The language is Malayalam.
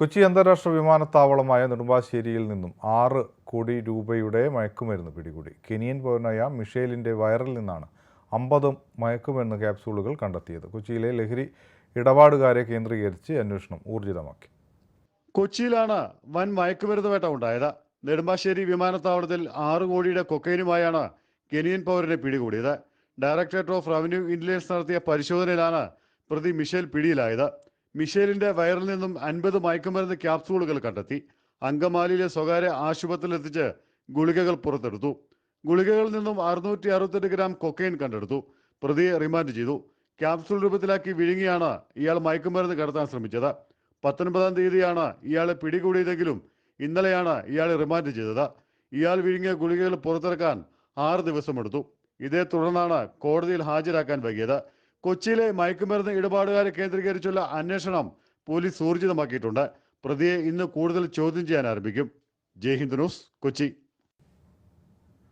കൊച്ചി അന്താരാഷ്ട്ര വിമാനത്താവളമായ നെടുമ്പാശ്ശേരിയിൽ നിന്നും ആറ് കോടി രൂപയുടെ മയക്കുമരുന്ന് പിടികൂടി. കെനിയൻ പൗരനായ മിഷേലിന്റെ വയറിൽ നിന്നാണ് അമ്പത് മയക്കുമരുന്ന് ക്യാപ്സൂളുകൾ കണ്ടെത്തിയത്. കൊച്ചിയിലെ ലഹരി ഇടപാടുകാരെ കേന്ദ്രീകരിച്ച് അന്വേഷണം ഊർജിതമാക്കി. കൊച്ചിയിലാണ് വൻ മയക്കുമരുന്ന് വേട്ട ഉണ്ടായത്. നെടുമ്പാശ്ശേരി വിമാനത്താവളത്തിൽ ആറ് കോടിയുടെ കൊക്കൈനുമായാണ് കെനിയൻ പൗരനെ പിടികൂടിയത്. ഡയറക്ടറേറ്റ് ഓഫ് റവന്യൂ ഇന്റലിജൻസ് നടത്തിയ പരിശോധനയിലാണ് പ്രതി മിഷേൽ പിടിയിലായത്. മിഷേലിന്റെ വയറിൽ നിന്നും അൻപത് മയക്കുമരുന്ന് ക്യാപ്സൂളുകൾ കണ്ടെത്തി അങ്കമാലിയിലെ സ്വകാര്യ ആശുപത്രിയിൽ എത്തിച്ച് ഗുളികകൾ പുറത്തെടുത്തു. ഗുളികകളിൽ നിന്നും അറുന്നൂറ്റി അറുപത്തെട്ട് ഗ്രാം കൊക്കൈൻ കണ്ടെടുത്തു. പ്രതിയെ റിമാൻഡ് ചെയ്തു. ക്യാപ്സൂൾ രൂപത്തിലാക്കി വിഴുങ്ങിയാണ് ഇയാൾ മയക്കുമരുന്ന് കടത്താൻ ശ്രമിച്ചത്. പത്തൊൻപതാം തീയതിയാണ് ഇയാളെ പിടികൂടിയതെങ്കിലും ഇന്നലെയാണ് ഇയാളെ റിമാൻഡ് ചെയ്തത്. ഇയാൾ വിഴുങ്ങിയ ഗുളികകൾ പുറത്തിറക്കാൻ ആറ് ദിവസമെടുത്തു. ഇതേ തുടർന്നാണ് കോടതിയിൽ ഹാജരാക്കാൻ വൈകിയത്. കൊച്ചിയിലെ മയക്കുമരുന്ന് ഇടപാടുകാരെ കേന്ദ്രീകരിച്ചുള്ള അന്വേഷണം പോലീസ് ഊർജിതമാക്കിയിട്ടുണ്ട്. പ്രതിയെ ഇന്ന് കൂടുതൽ ചോദ്യം ചെയ്യാൻ ആരംഭിക്കും. ജയ് ന്യൂസ് കൊച്ചി.